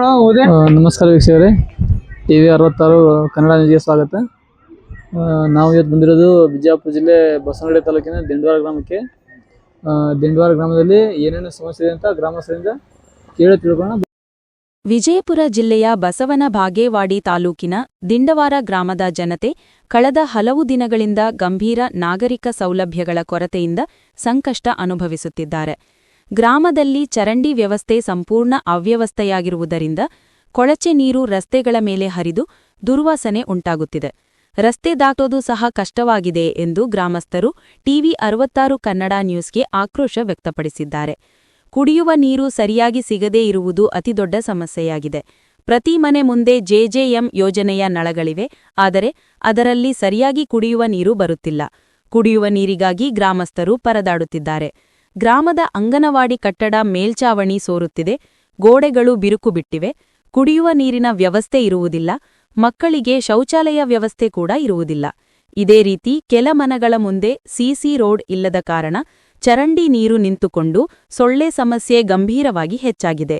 ನಮಸ್ಕಾರ ವೀಕ್ಷಕರೇ. T V ಅರವತ್ತಾರು ಕನ್ನಡ ನ್ಯೂಸ್ಗೆ ಸ್ವಾಗತ. ನಾವು ಇವತ್ತು ಬಂದಿರೋದು ಬಿಜಾಪುರ ಜಿಲ್ಲೆ ಬಸವನಗಡಿ ತಾಲೂಕಿನ ದಿಂಡವಾರ ಗ್ರಾಮಕ್ಕೆ. ದಿಂಡವಾರ ಗ್ರಾಮದಲ್ಲಿ ಏನೇನು ಸಮಸ್ಯೆ ಇದೆ ಅಂತ ಗ್ರಾಮಸ್ಥರಿಂದ ಕೇಳಿ ತಿಳ್ಕೊಳ್ಳೋಣ. ವಿಜಯಪುರ ಜಿಲ್ಲೆಯ ಬಸವನ ಬಾಗೇವಾಡಿ ತಾಲೂಕಿನ ದಿಂಡವಾರ ಗ್ರಾಮದ ಜನತೆ ಕಳೆದ ಹಲವು ದಿನಗಳಿಂದ ಗಂಭೀರ ನಾಗರಿಕ ಸೌಲಭ್ಯಗಳ ಕೊರತೆಯಿಂದ ಸಂಕಷ್ಟ ಅನುಭವಿಸುತ್ತಿದ್ದಾರೆ. ಗ್ರಾಮದಲ್ಲಿ ಚರಂಡಿ ವ್ಯವಸ್ಥೆ ಸಂಪೂರ್ಣ ಅವ್ಯವಸ್ಥೆಯಾಗಿರುವುದರಿಂದ ಕೊಳಚೆ ನೀರು ರಸ್ತೆಗಳ ಮೇಲೆ ಹರಿದು ದುರ್ವಾಸನೆ ಉಂಟಾಗುತ್ತಿದೆ. ರಸ್ತೆ ದಾಟೋದು ಸಹ ಕಷ್ಟವಾಗಿದೆ ಎಂದು ಗ್ರಾಮಸ್ಥರು ಟಿವಿ ಅರವತ್ತಾರು ಕನ್ನಡ ನ್ಯೂಸ್ಗೆ ಆಕ್ರೋಶ ವ್ಯಕ್ತಪಡಿಸಿದ್ದಾರೆ. ಕುಡಿಯುವ ನೀರು ಸರಿಯಾಗಿ ಸಿಗದೇ ಇರುವುದು ಅತಿದೊಡ್ಡ ಸಮಸ್ಯೆಯಾಗಿದೆ. ಪ್ರತಿ ಮನೆ ಮುಂದೆ ಜೆಜೆಎಂ ಯೋಜನೆಯ ನಳಗಳಿವೆ, ಆದರೆ ಅದರಲ್ಲಿ ಸರಿಯಾಗಿ ಕುಡಿಯುವ ನೀರು ಬರುತ್ತಿಲ್ಲ. ಕುಡಿಯುವ ನೀರಿಗಾಗಿ ಗ್ರಾಮಸ್ಥರು ಪರದಾಡುತ್ತಿದ್ದಾರೆ. ಗ್ರಾಮದ ಅಂಗನವಾಡಿ ಕಟ್ಟಡ ಮೇಲ್ಚಾವಣಿ ಸೋರುತ್ತಿದೆ. ಗೋಡೆಗಳು ಬಿರುಕು ಬಿಟ್ಟಿವೆ. ಕುಡಿಯುವ ನೀರಿನ ವ್ಯವಸ್ಥೆ ಇರುವುದಿಲ್ಲ. ಮಕ್ಕಳಿಗೆ ಶೌಚಾಲಯ ವ್ಯವಸ್ಥೆ ಕೂಡ ಇರುವುದಿಲ್ಲ. ಇದೇ ರೀತಿ ಕೆಲ ಮನಗಳ ಮುಂದೆ ಸಿಸಿ ರೋಡ್ ಇಲ್ಲದ ಕಾರಣ ಚರಂಡಿ ನೀರು ನಿಂತುಕೊಂಡು ಸೊಳ್ಳೆ ಸಮಸ್ಯೆ ಗಂಭೀರವಾಗಿ ಹೆಚ್ಚಾಗಿದೆ.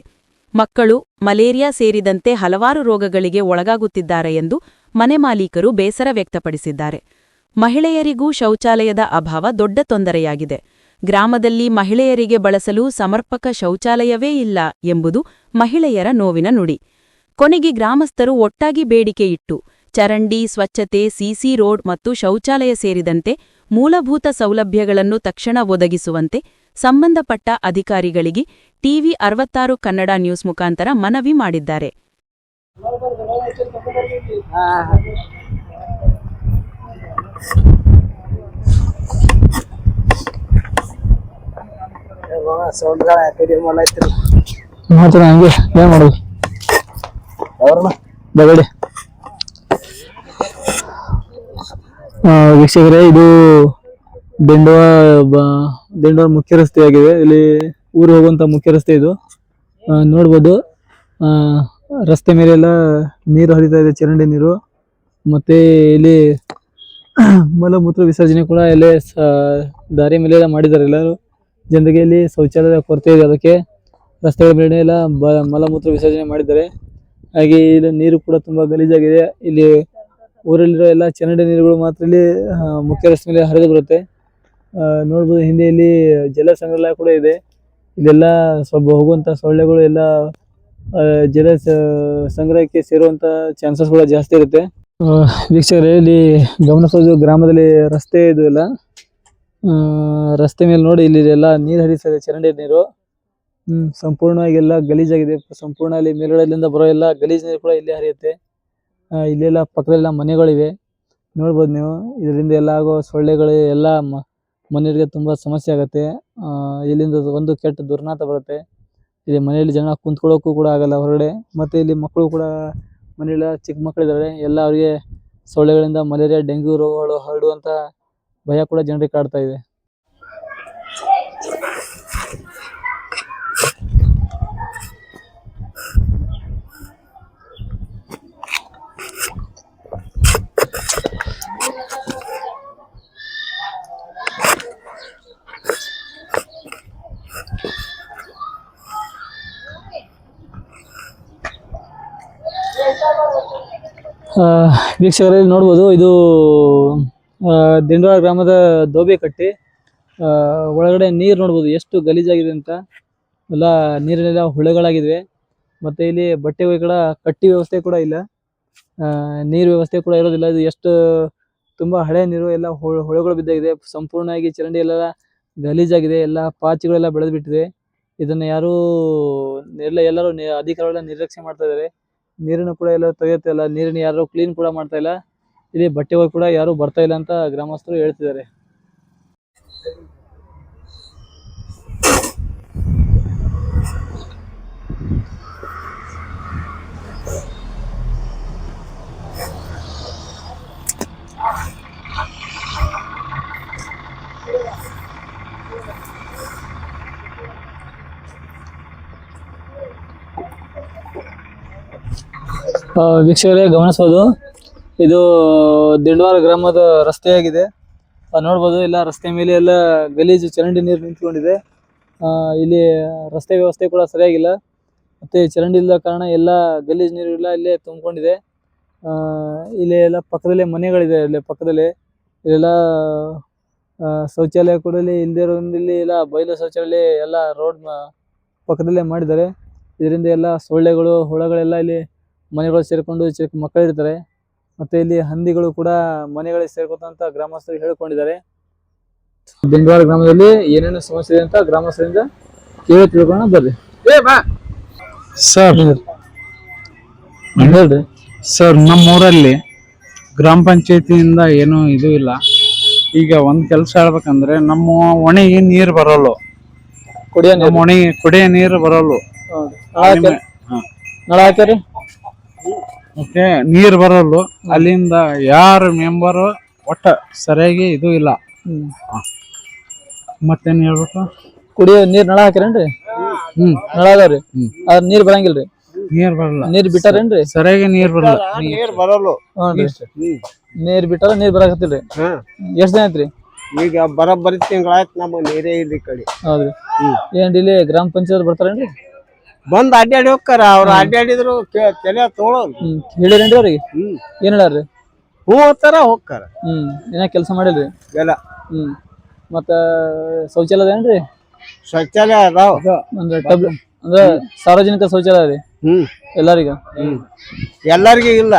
ಮಕ್ಕಳು ಮಲೇರಿಯಾ ಸೇರಿದಂತೆ ಹಲವಾರು ರೋಗಗಳಿಗೆ ಒಳಗಾಗುತ್ತಿದ್ದಾರೆ ಎಂದು ಮನೆ ಮಾಲೀಕರು ಬೇಸರ ವ್ಯಕ್ತಪಡಿಸಿದ್ದಾರೆ. ಮಹಿಳೆಯರಿಗೂ ಶೌಚಾಲಯದ ಅಭಾವ ದೊಡ್ಡ ತೊಂದರೆಯಾಗಿದೆ. ಗ್ರಾಮದಲ್ಲಿ ಮಹಿಳೆಯರಿಗೆ ಬಳಸಲು ಸಮರ್ಪಕ ಶೌಚಾಲಯವೇ ಇಲ್ಲ ಎಂಬುದು ಮಹಿಳೆಯರ ನೋವಿನ ನುಡಿ. ಕೊನೆಗೆ ಗ್ರಾಮಸ್ಥರು ಒಟ್ಟಾಗಿ ಬೇಡಿಕೆ ಇಟ್ಟು, ಚರಂಡಿ, ಸ್ವಚ್ಛತೆ ಸಿಸಿ ರೋಡ್ ಮತ್ತು ಶೌಚಾಲಯ ಸೇರಿದಂತೆ ಮೂಲಭೂತ ಸೌಲಭ್ಯಗಳನ್ನು ತಕ್ಷಣ ಒದಗಿಸುವಂತೆ ಸಂಬಂಧಪಟ್ಟ ಅಧಿಕಾರಿಗಳಿಗೆ ಟಿವಿ ಅರವತ್ತಾರು ಕನ್ನಡ ನ್ಯೂಸ್ ಮುಖಾಂತರ ಮನವಿ ಮಾಡಿದ್ದಾರೆ. ಏನು ಅವ್ರನ್ನ ವೀಕ್ಷಕರೇ ಇದು ದಿಂಡೋ ಬ ಮುಖ್ಯ ರಸ್ತೆಯಾಗಿದೆ ಇಲ್ಲಿ ಊರು ಹೋಗುವಂತ ಮುಖ್ಯ ರಸ್ತೆ ಇದು ನೋಡ್ಬೋದು ರಸ್ತೆ ಮೇಲೆಲ್ಲ ನೀರು ಹರಿತಾ ಇದೆ ಚರಂಡಿ ನೀರು ಮತ್ತೆ ಇಲ್ಲಿ ಮಲಮೂತ್ರ ವಿಸರ್ಜನೆ ಕೂಡ ಇಲ್ಲೇ ದಾರಿ ಮೇಲೆ ಎಲ್ಲ ಮಾಡಿದ್ದಾರೆ ಎಲ್ಲರೂ ಜನರಿಗೆ ಇಲ್ಲಿ ಶೌಚಾಲಯದ ಕೊರತೆ ಇದೆ. ಅದಕ್ಕೆ ರಸ್ತೆಗಳ ಮೇಲೆ ಎಲ್ಲ ಮಲಮೂತ್ರ ವಿಸರ್ಜನೆ ಮಾಡಿದ್ದಾರೆ. ಹಾಗೆ ಇಲ್ಲಿ ನೀರು ಕೂಡ ತುಂಬಾ ಗಲೀಜಾಗಿದೆ. ಇಲ್ಲಿ ಊರಲ್ಲಿರೋ ಎಲ್ಲ ಚರಂಡಿ ನೀರುಗಳು ಮಾತ್ರ ಇಲ್ಲಿ ಮುಖ್ಯ ರಸ್ತೆ ಮೇಲೆ ಹರಿದು ಬರುತ್ತೆ. ನೋಡ್ಬೋದು ಹಿಂದೆ ಇಲ್ಲಿ ಜಲ ಸಂಗ್ರಹಾಲಯ ಕೂಡ ಇದೆ. ಇಲ್ಲೆಲ್ಲ ಸ್ವಲ್ಪ ಹೋಗುವಂತ ಸೊಳ್ಳೆಗಳು ಎಲ್ಲ ಜಲ ಸಂಗ್ರಹಕ್ಕೆ ಸೇರುವಂತ ಚಾನ್ಸಸ್ ಕೂಡ ಜಾಸ್ತಿ ಇರುತ್ತೆ. ವೀಕ್ಷಕರೇ ಇಲ್ಲಿ ಗಮನಿಸೋದು ಗ್ರಾಮದಲ್ಲಿ ರಸ್ತೆ ಇದು ಇಲ್ಲ ಆ, ರಸ್ತೆ ಮೇಲೆ ನೋಡಿ ಇಲ್ಲಿ ಎಲ್ಲ ನೀರು ಹರಿಸ್ತದೆ ಚರಂಡಿ ನೀರು. ಹ್ಮ್ ಸಂಪೂರ್ಣವಾಗಿ ಎಲ್ಲ ಗಲೀಜಾಗಿದೆ. ಸಂಪೂರ್ಣ ಇಲ್ಲಿ ಮೇಲ್ಗಡೆಯಿಂದ ಬರೋ ಎಲ್ಲ ಗಲೀಜ್ ನೀರು ಕೂಡ ಇಲ್ಲಿ ಹರಿಯುತ್ತೆ. ಆ, ಇಲ್ಲೆಲ್ಲ ಪಕ್ಕದಲ್ಲೆಲ್ಲ ಮನೆಗಳಿವೆ. ನೋಡ್ಬೋದು ನೀವು. ಇದರಿಂದ ಎಲ್ಲ ಆಗೋ ಸೊಳ್ಳೆಗಳು ಎಲ್ಲ ಮನೆಯವರಿಗೆ ತುಂಬಾ ಸಮಸ್ಯೆ ಆಗುತ್ತೆ. ಆ, ಇಲ್ಲಿಂದ ಒಂದು ಕೆಟ್ಟ ದುರ್ನಾತ ಬರುತ್ತೆ. ಇಲ್ಲಿ ಮನೆಯಲ್ಲಿ ಜನ ಕುಂತ್ಕೊಳ್ಳೋಕ್ಕೂ ಕೂಡ ಆಗಲ್ಲ ಹೊರಗಡೆ. ಮತ್ತೆ ಇಲ್ಲಿ ಮಕ್ಕಳು ಕೂಡ ಮನೆಯಲ್ಲ ಚಿಕ್ಕ ಮಕ್ಕಳಿದ್ದಾರೆ ಎಲ್ಲ ಅವರಿಗೆ ಸೊಳ್ಳೆಗಳಿಂದ ಮಲೇರಿಯಾ ಡೆಂಗ್ಯೂ ರೋಗಗಳು ಹರಡುವಂತ ಭಯ ಕೂಡ ಜನರಿಗೆ ಕಾಡ್ತಾ ಇದೆ. ವೀಕ್ಷಕರಲ್ಲಿ ನೋಡ್ಬೋದು ಇದು ದಿಂಡವಾಳ ಗ್ರಾಮದ ದೋಬೆಕಟ್ಟಿ ಆ, ಒಳಗಡೆ ನೀರು ನೋಡ್ಬೋದು ಎಷ್ಟು ಗಲೀಜಾಗಿದೆ ಅಂತ. ಎಲ್ಲ ನೀರಿನೆಲ್ಲ ಹುಳೆಗಳಾಗಿವೆ ಮತ್ತೆ ಇಲ್ಲಿ ಬಟ್ಟೆ ಒಳಗಡೆ ಕಟ್ಟಿ ವ್ಯವಸ್ಥೆ ಕೂಡ ಇಲ್ಲ. ನೀರು ವ್ಯವಸ್ಥೆ ಕೂಡ ಇರೋದಿಲ್ಲ. ಇದು ಎಷ್ಟು ತುಂಬಾ ಹಳೆ ನೀರು ಎಲ್ಲ ಹೊಳೆಗಳು ಬಿದ್ದಾಗಿದೆ. ಸಂಪೂರ್ಣವಾಗಿ ಚರಂಡಿ ಎಲ್ಲ ಗಲೀಜಾಗಿದೆ. ಎಲ್ಲ ಪಾಚಿಗಳೆಲ್ಲ ಬೆಳೆದು ಬಿಟ್ಟಿದೆ ಇದನ್ನ ಯಾರು ಎಲ್ಲ ಎಲ್ಲರೂ ಅಧಿಕಾರಿಗಳೆಲ್ಲ ನಿರ್ಲಕ್ಷ್ಯ ಮಾಡ್ತಾ ಇದ್ದಾರೆ. ನೀರನ್ನು ಕೂಡ ಎಲ್ಲ ತೆಗೆಯುತ್ತಿಲ್ಲ ನೀರನ್ನು ಯಾರು ಕ್ಲೀನ್ ಕೂಡ ಮಾಡ್ತಾ ಇಲ್ಲ. ಇಲ್ಲಿ ಬಟ್ಟೆ ಒಗೆಯಕ್ಕೆ ಕೂಡ ಯಾರು ಬರ್ತಾ ಇಲ್ಲ ಅಂತ ಗ್ರಾಮಸ್ಥರು ಹೇಳ್ತಿದ್ದಾರೆ. ವೀಕ್ಷಕರೇ ಗಮನಿಸಬಹುದು. ಇದು ದಿಂಡವಾರ ಗ್ರಾಮದ ರಸ್ತೆಯಾಗಿದೆ ಆ, ನೋಡಬಹುದು ಎಲ್ಲ ರಸ್ತೆ ಮೇಲೆ ಎಲ್ಲ ಗಲೀಜು ಚರಂಡಿ ನೀರು ನಿಂತ್ಕೊಂಡಿದೆ. ಇಲ್ಲಿ ರಸ್ತೆ ವ್ಯವಸ್ಥೆ ಕೂಡ ಸರಿಯಾಗಿಲ್ಲ. ಮತ್ತೆ ಚರಂಡಿ ಇಲ್ಲದ ಕಾರಣ ಎಲ್ಲ ಗಲೀಜು ನೀರು ಎಲ್ಲ ಇಲ್ಲೇ ತುಂಬಿಕೊಂಡಿದೆ. ಇಲ್ಲಿ ಎಲ್ಲ ಪಕ್ಕದಲ್ಲೇ ಮನೆಗಳಿದೆ ಇಲ್ಲಿ ಪಕ್ಕದಲ್ಲಿ. ಇಲ್ಲೆಲ್ಲ ಶೌಚಾಲಯ ಕೂಡ ಇಲ್ಲಿ ಇಲ್ಲದೆ ಇಲ್ಲಿ ಎಲ್ಲ ಬಯಲು ಶೌಚಾಲಯ ಎಲ್ಲ ರೋಡ್ ಪಕ್ಕದಲ್ಲೇ ಮಾಡಿದ್ದಾರೆ. ಇದರಿಂದ ಎಲ್ಲ ಸೊಳ್ಳೆಗಳು ಹುಳಗಳೆಲ್ಲ ಇಲ್ಲಿ ಮನೆಗಳು ಸೇರಿಕೊಂಡು ಚಿಕ್ಕ ಮಕ್ಕಳು ಇರ್ತಾರೆ ಮತ್ತೆ ಇಲ್ಲಿ ಹಂದಿಗಳು ಕೂಡ ಮನೆಗಳಿಗೆ ಸೇರ್ಕೊತಂತ ಗ್ರಾಮಸ್ಥರು ಹೇಳ್ಕೊಂಡಿದ್ದಾರೆ. ಬೆಂಗಳೂರು ಗ್ರಾಮದಲ್ಲಿ ಏನೇನು ಸಮಸ್ಯೆ ಇದೆ ಅಂತ ಗ್ರಾಮಸ್ಥರಿಂದ ಕೇಳಿ ತಿಳ್ಕೊಳ್ಳೋಣ ಬರ್ರಿ. ಸರ್ ಹೇಳ್ರಿ ಸರ್ ನಮ್ಮೂರಲ್ಲಿ ಗ್ರಾಮ ಪಂಚಾಯತಿಯಿಂದ ಏನೂ ಇದು ಇಲ್ಲ. ಈಗ ಒಂದ್ ಕೆಲಸ ಹೇಳ್ಬೇಕಂದ್ರೆ ನಮ್ಮ ಒಣಗಿ ನೀರ್ ಬರಲ್ಲ. ಕುಡಿಯ ನೀರು. ನಮ್ಮ ಒಣಗಿ ಕುಡಿಯ ನೀರು ಬರಲ್ಲ. ನಳ ಹಾಕ್ಯಾರ- ಮತ್ತೆ ನೀರ್ ಬರಲ್ಲ ಅಲ್ಲಿಂದ ಯಾರು ಮೆಂಬರ್ ಒಟ್ಟ ಸರಿಯಾಗಿ ಇದು ಇಲ್ಲ. ಹ್ಮ್. ಮತ್ತೇನ್ ಹೇಳ್ಬೇಕು? ಕುಡಿಯೋ ನೀರ್ ನಳ ಹಾಕಿರೇನ್ರಿ ಹ್ಮ್. ನಳ ಅದಾವ್ರಿ? ಅದ್ರ ನೀರ್ ಬರಂಗಿಲ್ರಿ? ನೀರ್ ಬರಲ್ಲ. ನೀರ್ ಬಿಟ್ಟಾರೇನ್ರಿ? ಸರಿಯಾಗಿ ನೀರ್ ಬರಲ್ಲ. ನೀರ್ ಬರಲ್ಲ. ನೀರ್ ಬಿಟ್ಟಾರ ನೀರ್ ಬರಾಕತ್ತಿಲ್ರಿ? ಎಷ್ಟ್ ದಿನ ಐತ್ರಿ ಈಗ ಬರೋಬ್ಬರಿ ತಿಂಗಳಾಯ್ತು ನಮ್ಮ ನೀರೇ ಇಲ್ಲಿ ಈ ಕಡೆ. ಹೌದ್ರಿ. ಏನ್ ಇಲ್ಲಿ ಗ್ರಾಮ ಪಂಚಾಯತ್ ಬರ್ತಾರೇನ್ರಿ? ಬಂದ್ ಅಡ್ಡಾಡಿ ಹೋಗ್ತಾರ ಅವ್ರು ಅಡ್ಡಾಡಿದ್ರು ಕೇ- ತಲೆ ತೊಗೊಳೋದು ಹ್ಮ್. ಹೇಳಿರೇನ್ರಿ ಅವ್ರಿಗೆ? ಹ್ಮ್. ಏನ್ ಹೇಳ್ಯಾರ್ರಿ? ಹೂ ಹೋಗ್ತಾರ ಹೋಗ್ತಾರ. ಹ್ಮ್. ಏನ ಕೆಲಸ ಮಾಡಿಲ್ರಿ? ಎಲ್ಲ. ಹ್ಮ್. ಮತ್ತ ಶೌಚಾಲಯ ಏನ್ರಿ? ಶೌಚಾಲಯ ಅದಾವ. ಅಂದ್ರೆ ಟಬ್ ಅಂದ್ರೆ ಸಾರ್ವಜನಿಕ ಶೌಚಾಲಯ ರೀ? ಹ್ಮ್. ಎಲ್ಲರಿಗ? ಹ್ಮ್. ಎಲ್ಲರಿಗೂ ಇಲ್ಲ.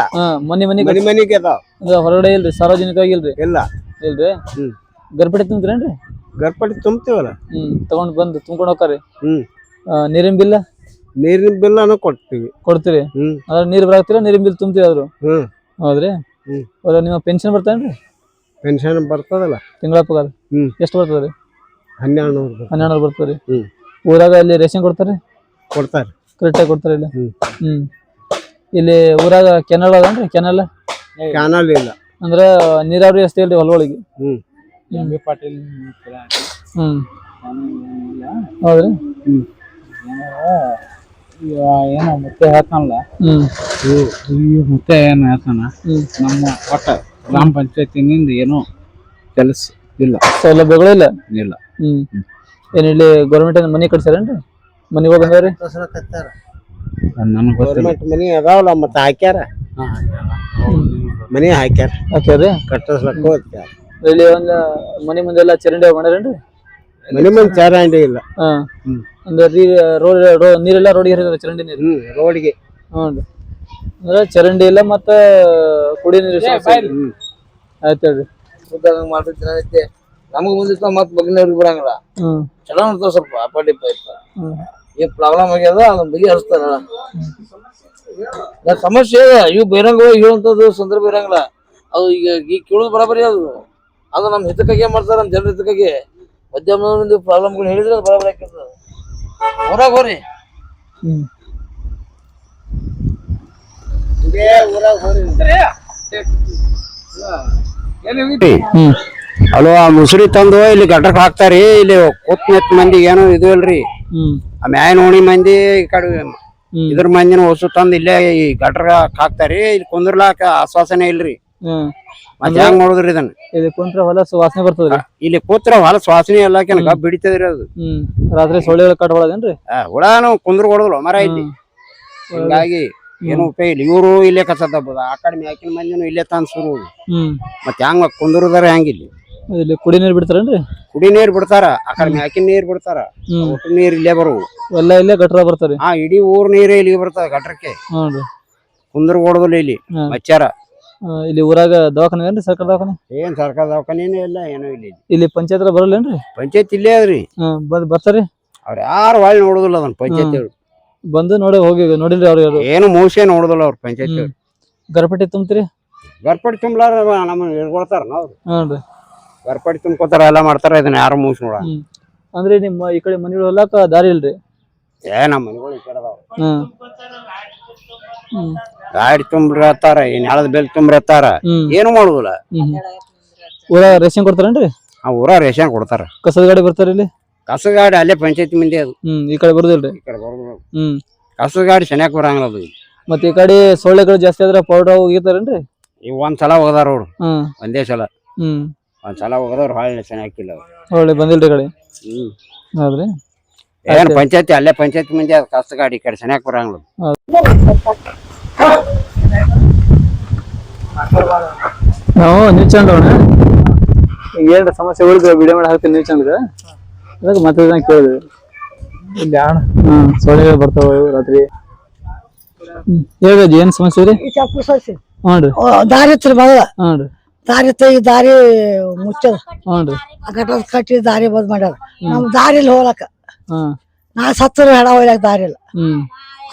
ಮನೆ ಮನೆಗೆ ಮನೆ ಮನಿ ಮನಿಗೆ ಅದಾವ. ಅಂದ್ರೆ ಹೊರಗಡೆ ಇಲ್ರಿ ಸಾರ್ವಜನಿಕವಾಗಿ ಇಲ್ರಿ? ಇಲ್ಲ. ಇಲ್ರಿ? ಹ್ಮ್. ಗರ್ಪಡಿ ತುಂಬ್ತೀರೇನ್ರಿ? ಗರ್ಪಡಿ ತುಂಬ್ತೀವಲ್ಲ? ಹ್ಮ್. ತಗೊಂಡ್ ಬಂದು ತುಂಬ್ಕೊಂಡ್ ಹೋಗ್ತಾರಿ ಹ್ಮ್. ಆ, ನೀರಿನ ಬಿಲ್? ನೀರಿನ ಬಿಲ್ಲನು ಕೊಡ್ತೀವಿ. ಕೊಡ್ತೀರಿ? ಹ್ಮ್. ಅದ್ರ ನೀರ್ ಬರಾಕ್ತೀರಾ ನೀರಿನ ಬಿಲ್ ತುಂಬ್ತೀರಿ ಆದ್ರು? ಹ್ಮ್. ಹೌದ್ರಿ? ಹ್ಮ್. ನಿಮ್ಮ ಪೆನ್ಷನ್ ಬರ್ತಾನ್ರಿ ಪೆನ್ಷನ್ ಬರ್ತದಲ್ಲ? ತಿಂಗಳ ಪಗಾರ ಹ್ಮ್. ಎಷ್ಟು ಬರ್ತದ್ರಿ? ಹನ್ನೆರಡು ನೂರು ರೂಪಾಯಿ ಹನ್ನೆರಡು ನೂರು ಬರ್ತದ್ರಿ? ಹ್ಮ್. ಊರಾಗ ಅಲ್ಲಿ ರೇಷನ್ ಕೊಡ್ತಾರೆ. ಕೊಡ್ತಾರೆ ಕರೆಕ್ಟಾಗಿ ಕೊಡ್ತಾರೆ ಇಲ್ಲಿ? ಹ್ಮ್. ಹ್ಮ್. ಇಲ್ಲಿ ಊರಾಗ ಕೆನಲ್ ಅದನ್ರಿ ಕೆನಲ್? ಕ್ಯಾನಲ್ ಇಲ್ಲ. ಅಂದ್ರ ನೀರಾವರಿ ವ್ಯವಸ್ಥೆ ಇಲ್ರಿ ಹೊಲಗಳಿಗೆ? ಹ್ಮ್. ಪಾಟೀಲ್ ಹ್ಮ್. ಹೌದ್ರಿ? ಹ್ಮ್. ಇವ ಏನೋ ಮತ್ತೆ ಹೇಳ್ತಾನಲ್ಲ ಹ್ಮ್. ಈ ಮತ್ತೆ ಏನು ಹೇಳ್ತಾನ ನಮ್ಮ ಒಟ್ಟ ಗ್ರಾಮ ಪಂಚಾಯತಿನಿಂದ ಏನೋ ಕೆಲಸ ಇಲ್ಲ. ಸೌಲಭ್ಯಗಳು ಇಲ್ಲ? ಇಲ್ಲ. ಹ್ಮ್. ಏನ್ ಇಲ್ಲಿ ಗೌರ್ಮೆಂಟ್ ಮನಿ ಕಟ್ಸ್ಯಾರೇನ್ರಿ? ಮನಿಗಳು ಬಂದಾವ್ರಿ ನನಗೆ ಗೊತ್ತಿಲ್ಲ. ಗೌರ್ಮೆಂಟ್ ಮನಿ ಅದಾವಲ್ಲ ಮತ್ತೆ ಹಾಕ್ಯಾರ. ಮನಿ ಹಾಕ್ಯಾರ. ಹಾಕ್ಯಾರ್ರಿ? ಕಟ್ಟಿಸ್ಲಕ್ಕ ಹೋಗ್ತಾರ ಇಲ್ಲಿ ಒಂದ್ ಮನೆ ಮುಂದೆಲ್ಲ ಚರಂಡಿ ಮಾಡ್ಯಾರೇನ್ರಿ? ಮನಿ ಮುಂದೆ ಚರಂಡಿ ಇಲ್ಲ. ಹಾ. ಹ್ಮ್. ಅಂದ್ರೆ ರೋಡ್ ನೀರೆಲ್ಲ ರೋಡಿಗೆ ಹರಿದ್ರೆ ಚರಂಡಿ ನೀರು? ಹ್ಮ್ ರೋಡ್ಗೆ. ಹ್ಞೂ ಅಂದ್ರೆ ಚರಂಡಿ ಇಲ್ಲ ಮತ್ತ ಕುಡಿ ನೀರು ಆಯ್ತು ಹೇಳ್ರಿ. ಮಾಡ್ತಿದ್ದೆ ನಮಗ್ ಮುಂದಿತ್ತ ಮತ್ ಬಗ್ನವ್ರಿಗೆ ಬರಂಗಿಲ್ಲ ಹ್ಮ್. ಚಲೋ ಇರ್ತಾವ ಸ್ವಲ್ಪ ಅಪಾಟಿ ಪೈಪ್ ಹ್ಮ್. ಏನ್ ಪ್ರಾಬ್ಲಮ್ ಆಗ್ಯದ ಅದನ್ನ ಬಗೆಹರಿಸ್ತಾರ ನಾ ಸಮಸ್ಯೆ ಅದ ಇವು ಬೈರಂಗ ಹೇಳುವಂತದ್ದು ಸಂದರ್ಭ ಇರಂಗಿಲ್ಲ. ಅದು ಈಗ ಈಗ ಕೇಳೋದು ಬರಾಬರಿ ಅದು. ಅದು ನಮ್ಮ ಹಿತಕ್ಕಾಗಿ ಏನ್ ಮಾಡ್ತಾರ ನಮ್ಮ ಜನರ ಹಿತಕ್ಕಾಗಿ. ಮಧ್ಯಮ ಪ್ರಾಬ್ಲಮ್ಗಳು ಹೇಳಿದ್ರೆ ಅದು ಬರಬರ ಹೊರಗೆ ಹೋರಿ ಹ್ಮ್. ಹ್ಮ್. ಅಲ್ವ ಆ ಮುಸುರಿ ತಂದು ಇಲ್ಲಿ ಗಟ್ರಕ್ ಹಾಕ್ತಾರಿ ಇಲ್ಲಿ ಕೂತ್ ಮಂದಿಗೆ ಏನೋ ಇದು ಇಲ್ರಿ. ಹ್ಮ್. ಆ ಮ್ಯಾಯ ನೋಡಿ ಮಂದಿ ಈ ಕಡೆ ಇದ್ರ ಮಂದಿನ ಹೊಸು ತಂದು ಇಲ್ಲೇ ಈ ಗಟ್ರ ಹಾಕ್ತಾರಿ ಇಲ್ಲಿ ಕುಂದ್ರಲಾಕ ಆಶ್ವಾಸನೆ ಇಲ್ರಿ. ಹ್ಮ್. ಮತ್ತೆ ಹೆಂಗ್ ನೋಡಿದ್ರಿ ಇದನ್ನ? ಇಲ್ಲಿ ಕುಂತ್ರ ಹೊಲ ಸುವಾಸನೆ ಬರ್ತದ್ರಿ. ಇಲ್ಲಿ ಕೂತ್ರ ಹೊಲ ಶ್ವಾಸನೆ ಎಲ್ಲ ಗಬ್ ಬಿಡಿತದ್ರಿ ಅದು. ಹ್ಮ್. ರಾತ್ರಿ ಕಟ್ ಹೊಳದೇನ್ರಿ? ಆ, ನಾವು ಕುಂದ್ರ ಹೊಡದ್ರು ಮರ ಇಲ್ಲಿ ಹಿಂಗಾಗಿ ಏನು ಉಪಯೋಗ ಇಲ್ಲ. ಇವರು ಇಲ್ಲೇ ಕಸ ತಪ್ಪದ. ಆ ಕಡೆ ಮ್ಯಾಕಿನ ಮಂದಿನು ಇಲ್ಲೇ ತಂದ್ ಸುರು ಹ್ಮ್. ಮತ್ತೆ ಹೆಂಗ ಕುಂದ್ರದಾರ ಹೆಂಗಿಲ್ಲಿ ಇಲ್ಲಿ ಕುಡಿ ನೀರು ಬಿಡ್ತಾರೇನ್ರಿ? ಕುಡಿ ನೀರ್ ಬಿಡ್ತಾರ ಆ ಕಡೆ ಮ್ಯಾಕಿನ ನೀರ್ ಬಿಡ್ತಾರ. ಒಟ್ಟು ನೀರ್ ಇಲ್ಲೇ ಬರುವು. ಎಲ್ಲ ಇಲ್ಲೇ ಗಟ್ರ ಬರ್ತಾರೆ. ಹಾ ಇಡೀ ಊರ್ ನೀರೇ ಇಲ್ಲಿಗೆ ಬರ್ತದ ಗಟ್ರಕ್ಕೆ. ಹ್ಞೂ ಕುಂದ್ರ ಹೊಡದಿಲ್ಲ ಇಲ್ಲಿ. ಮಚ್ಚಾರ ಇಲ್ಲಿ ಊರಾಗ ದವಾಖಾನೆ ಏನ್ರಿ? ಸರ್ಕಾರ ದವಾಖಾನೆ? ಏನ್ ಸರ್ಕಾರ ದವಾಖಾನೇನು ಇಲ್ಲ ಏನೂ ಇಲ್ಲ ಇಲ್ಲಿ. ಇಲ್ಲಿ ಪಂಚಾಯತ್ ಬರಲ್ಲೇನ್ರಿ ಪಂಚಾಯತ್ ಇಲ್ಲೇ ಅದ್ರಿ. ಹ್ಮ್ ಬಂದ್ ಬರ್ತಾರಿ ಅವ್ರ ಯಾರು ಒಳ್ಳೆ ನೋಡುದಿಲ್ಲ ಅದನ್ನ ಪಂಚಾಯತ್ ಅವ್ರು. ಬಂದು ನೋಡಿ ಹೋಗಿ ನೋಡಿಲ್ರಿ ಅವ್ರು ಯಾರು. ಏನು ಮೋಸೆ ನೋಡುದಿಲ್ಲ ಅವ್ರ ಪಂಚಾಯತ್ ಗರ್ಪಟ್ಟಿ ಅವ್ರು. ಗರ್ಪಟ್ಟಿ ತುಂಬ್ತೀರಿ? ಗರ್ಪಡಿ ತುಂಬಲಾರ ನಮ್ಮನ್ನ ಹಿಡ್ಕೊಳ್ತಾರ ಅವ್ರು ಹ್ಞೂ ರೀ. ಗರ್ಪಡಿ ತುಂಬ್ಕೋತಾರ ಎಲ್ಲ ಮಾಡ್ತಾರ ಇದನ್ನ ಯಾರು ಮೂಸ್ ನೋಡ ಅಂದ್ರೆ ನಿಮ್ಮ ಈ ಕಡೆ ಮನೆಗಳು ಹೊಲಾಕ ದಾರಿ ಇಲ್ರಿ? ಏ ನಮ್ಮ ಮನೆಗಳು ಈ ಕಡೆ ಅದಾವ. ಹ್ಮ್. ಹ್ಮ್. ಗಾಡಿ ತುಂಬ್ರತ್ತಾರ ಏನ್ ಯಾಳದ ಬೆಲ್ ತುಂಬ್ರತ್ತಾರ ಹ್ಮ್. ಏನು ಮಾಡುದಿಲ್ಲ. ಹ್ಮ್ ಊರ ರೇಷನ್ ಕೊಡ್ತಾರೇನ್ರಿ? ಆ ಊರ ರೇಷನ್ ಕೊಡ್ತಾರ. ಕಸದ ಗಾಡಿ ಬರ್ತಾರ ಇಲ್ಲಿ? ಕಸ ಗಾಡಿ ಅಲ್ಲೇ ಪಂಚಾಯತ್ ಮಂದಿ ಅದು. ಹ್ಮ್ ಈ ಕಡೆ ಬರುದಿಲ್ರಿ? ಈ ಕಡೆ ಬರೋದು ಹ್ಮ್. ಕಸ ಗಾಡಿ ಚೆನ್ನಾಗಿ ಬರಂಗಿಲ್ಲ ಅದು. ಮತ್ತೆ ಈ ಕಡೆ ಸೊಳ್ಳೆಗಳು ಜಾಸ್ತಿ ಆದ್ರೆ ಪೌಡರ್ ಹೋಗಿತಾರೇನ್ರಿ ಈಗ ಒಂದ್ ಸಲ ಹೋಗದಾರ ಅವ್ರು. ಹ್ಮ್. ಒಂದೇ ಸಲ. ಹ್ಮ್. ಒಂದ್ ಸಲ ಹೋಗದವ್ರು ಹಾಳೆ ಚೆನ್ನಾಗಿಲ್ಲ ಅವ್ರು. ಒಳ್ಳೆ ಬಂದಿಲ್ರಿ ಈ ಕಡೆ? ಹ್ಮ್. ಹೌದ್ರಿ? ಏನ್ ಪಂಚಾಯತಿ ಅಲ್ಲೇ ಪಂಚಾಯತಿ ಮಂದಿ ಅದ್ ಕಸ ಗಾಡಿ ಈ ಕಡೆ ಸನ್ಯಾಕ್ ಬರಂಗಿಲ್ಲ ನಾವು ನ್ಯೂಸ್ ಚಾನಲ್ ಈಗ ಏನಾರ ಸಮಸ್ಯೆ ಉಳಿದ್ರೆ ವಿಡಿಯೋ ಮಾಡಿ ಹಾಕ್ತೀನಿ ನ್ಯೂಸ್ ಚಾನಲ್ಗೆ. ಅದಕ್ಕೆ ಮತ್ತೆ ಇದನ್ನ ಕೇಳಿದ್ವಿ ಇಲ್ಲಿ ಆಣ ಹ್ಮ್ ಸೊಳ್ಳೆಗಳು ಬರ್ತಾವ ರಾತ್ರಿ. ಹ್ಮ್ ಏನು ಸಮಸ್ಯೆ ರೀ ಹ್ಞೂ ರೀ. ದಾರಿ ಹತ್ರ ಬದ ಹ್ಞೂ ರೀ. ದಾರಿ ತೆಗಿ ದಾರಿ ಮುಚ್ಚದ. ಹ್ಞೂ ರೀ. ಆ ಘಟದ ಕಟ್ಟಿ ದಾರಿ ಬಂದ್ ಮಾಡ್ಯಾರ. ನಮ್ಮ ದಾರಿಲಿ ಹೋಗ್ಲಕ್ಕ. ಹಾಂ ನಾ ಸತ್ತರು ಹೆಣ ಹೋಗ್ಲಕ್ ದಾರಿ ಇಲ್ಲ ಹ್ಮ್.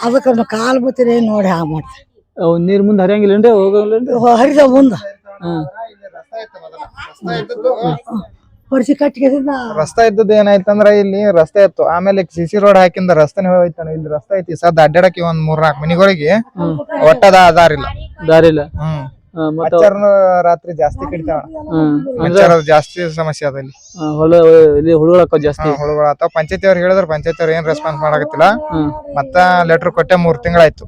ಅದಕ್ಕ ಕಾಲು ಕಾಲ್ ಬತ್ತೀರಿ ನೋಡಿ ಹಾಗೆ ಮಾಡ್ತೀವಿ ಅವು ನೀರ್ ಮುಂದೆ ಹರಿಯಂಗಿಲ್ಲ ಹೋಗಂಗಿಲ್ಲೇನ್ರಿ ಹರಿದ ಮುಂದ. ಹ್ಮ್. ಹೊಡ್ಸಿ ಕಟ್ಟಿಗೆ ರಸ್ತೆ ಇದ್ದದ್ದು ಏನಾಯ್ತಂದ್ರ ಇಲ್ಲಿ ರಸ್ತೆ ಇತ್ತು. ಆಮೇಲೆ ಸಿ ಸಿ ರೋಡ್ ಹಾಕಿಂದ ರಸ್ತೆನೇ ಹೋಯ್ತಾನ. ಇಲ್ಲಿ ರಸ್ತೆ ಐತಿ. ಸದ್ ಅಡ್ಡಾಡಕ್ಕೆ ಒಂದ್ ಮೂರ್ ನಾಲ್ಕು ಮನಿಗಳಿಗೆ ಒಟ್ಟದ ಅದಾರಿಲ್ಲ ದಾರಿಲ್ಲ. ಹ್ಮ್. ಮಚ್ಚರ್ನು ರಾತ್ರಿ ಜಾಸ್ತಿ ಕಡಿತಾವ. ಮಚ್ಚರ್ ಜಾಸ್ತಿ ಸಮಸ್ಯೆ ಅದ ಇಲ್ಲಿ. ಹೊಲ ಇಲ್ಲಿ ಜಾಸ್ತಿ. ಹುಳುಗಳು ಆತಾವ ಪಂಚಾಯತಿ ಅವ್ರಿಗೆ ಹೇಳಿದ್ರ ಪಂಚಾಯತಿ ಅವ್ರು ಏನ್ ರೆಸ್ಪಾನ್ಸ್ ಮಾಡಕತ್ತಿಲ್ಲ. ಮತ್ತ ಲೆಟರ್ ಕೊಟ್ಟೆ ಮೂರ್ ತಿಂಗಳಾಯ್ತು.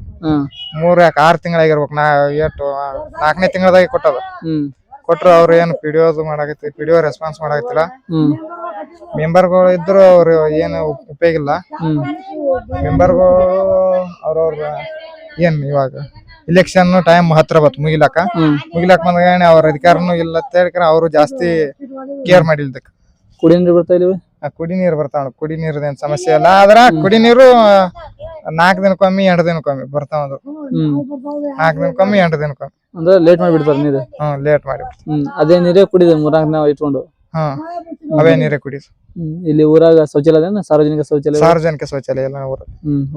ಮೂರ್ ಯಾಕೆ ಆರ್ ತಿಂಗಳಾಗಿರ್ಬೇಕು. ನಾ ಎಷ್ಟು ನಾಲ್ಕನೇ ತಿಂಗಳದಾಗ ಕೊಟ್ಟದ. ಕೊಟ್ರು ಅವ್ರ ಏನ್ ಪಿ ಮಾಡಾಕತ್ತಿ ಮಾಡಕತ್ತಿ ಪಿ ಡಿ ರೆಸ್ಪಾನ್ಸ್ ಮಾಡಕತ್ತಿಲ್ಲ. ಮೆಂಬರ್ ಮೆಂಬರ್ಗಳು ಇದ್ರು ಅವ್ರು ಏನು ಉಪಯೋಗ ಇಲ್ಲ. ಗಳು ಮೆಂಬರ್ಗಳು ಅವ್ರವ್ರ ಏನ್ ಇವಾಗ? ಇಲೆಕ್ಷನ್ ಟೈಮ್ ಹತ್ರ ಬತ್ ಮುಗಿಲಾಕ. ಮುಗಿಲಾಕ ಬಂದಾಗ ಅವ್ರ ಅಧಿಕಾರನು ಇಲ್ಲ ಅಂತ ಹೇಳ್ಕರ ಅವರು ಜಾಸ್ತಿ ಕೇರ್ ಮಾಡಿಲ್ದಕ್ ಕುಡಿನೀರು ಬರ್ತಾ ಇಲ್ವ? ಕುಡಿ ನೀರ್ ಬರ್ತಾವ ಕುಡಿ ಏನ್ ಸಮಸ್ಯೆ ಇಲ್ಲ. ಆದ್ರ ಕುಡಿ ನೀರು ನಾಲ್ಕ್ ದಿನಕ್ಕೊಮ್ಮೆ ಎಂಟು ದಿನಕ್ಕೊಮ್ಮೆ ಬರ್ತಾವ ಅದು ನಾಲ್ಕ್ ದಿನಕ್ಕೊಮ್ಮೆ ಎಂಟು ದಿನಕ್ಕೊಮ್ಮೆ. ಅಂದ್ರೆ ಲೇಟ್ ಮಾಡಿಬಿಡ್ತಾರೆ ನೀರು? ಹ್ಮ್ ಲೇಟ್ ಮಾಡಿ ಹ್ಮ್. ಅದೇ ನೀರೇ ಕುಡಿದೆ ಮೂರ್ನಾಲ್ಕು ನಾವು ಇಟ್ಕೊಂಡು? ಹ್ಮ್. ಅವೇ ನೀರೇ ಕುಡಿ ಇಲ್ಲಿ ಊರಾಗ ಶೌಚಾಲಯ ಸಾರ್ವಜನಿಕ ಶೌಚಾಲಯ? ಸಾರ್ವಜನಿಕ ಶೌಚಾಲಯ ಎಲ್ಲ ಊರ.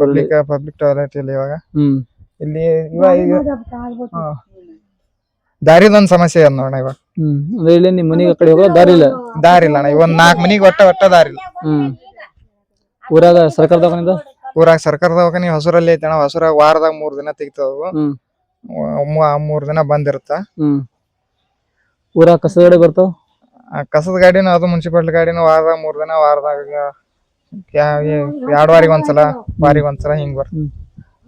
ಪಬ್ಲಿಕ್ ಪಬ್ಲಿಕ್ ಟಾಯ್ಲೆಟ್ ಇಲ್ಲ ಇವಾಗ. ಹ್ಮ್. ಇಲ್ಲಿ ಇವಾಗ ಈಗ ಹಾ. ದಾರಿದೊಂದ್ ಸಮಸ್ಯೆ ಅದ ನೋಡ ಇವಾಗ. ಹ್ಮ್. ಅಂದ್ರೆ ಇಲ್ಲಿ ನಿಮ್ ಮನೆಗೆ ಆ ಕಡೆ ಹೋಗೋ ದಾರಿ ಇಲ್ಲ? ದಾರಿ ಇಲ್ಲ ಅಣ್ಣ. ಇವೊಂದ್ ನಾಲ್ಕ್ ಮನಿಗ್ ಒಟ್ಟ ಒಟ್ಟ ದಾರಿ ಇಲ್ಲ ಹ್ಮ್. ಊರಾಗ ಸರ್ಕಾರ ದವಾಖಾನಿಂದ? ಊರಾಗ ಸರ್ಕಾರದ ದವಾಖಾನಿ ಐತೆ ಅಣ್ಣ. ಹೊಸೂರಾಗ ವಾರದಾಗ ಮೂರ್ ದಿನ ತೆಗಿತಾವು ಹ್ಮ್. ಮೂರ್ ದಿನ ಬಂದಿರುತ್ತ. ಹ್ಮ್. ಊರಾಗ ಕಸದ ಗಾಡಿ ಬರ್ತಾವ? ಆ ಕಸದ ಗಾಡಿನ ಅದು ಮುನ್ಸಿಪಾಲ್ಟಿ ಗಾಡಿನ ವಾರದಾಗ ಮೂರ್ ದಿನ ವಾರದಾಗ ಎರಡ್ ವಾರಿಗೆ ಒಂದ್ಸಲ ವಾರಿಗೆ ಒಂದ್ಸಲ ಹಿಂಗ್ ಬರ್ತ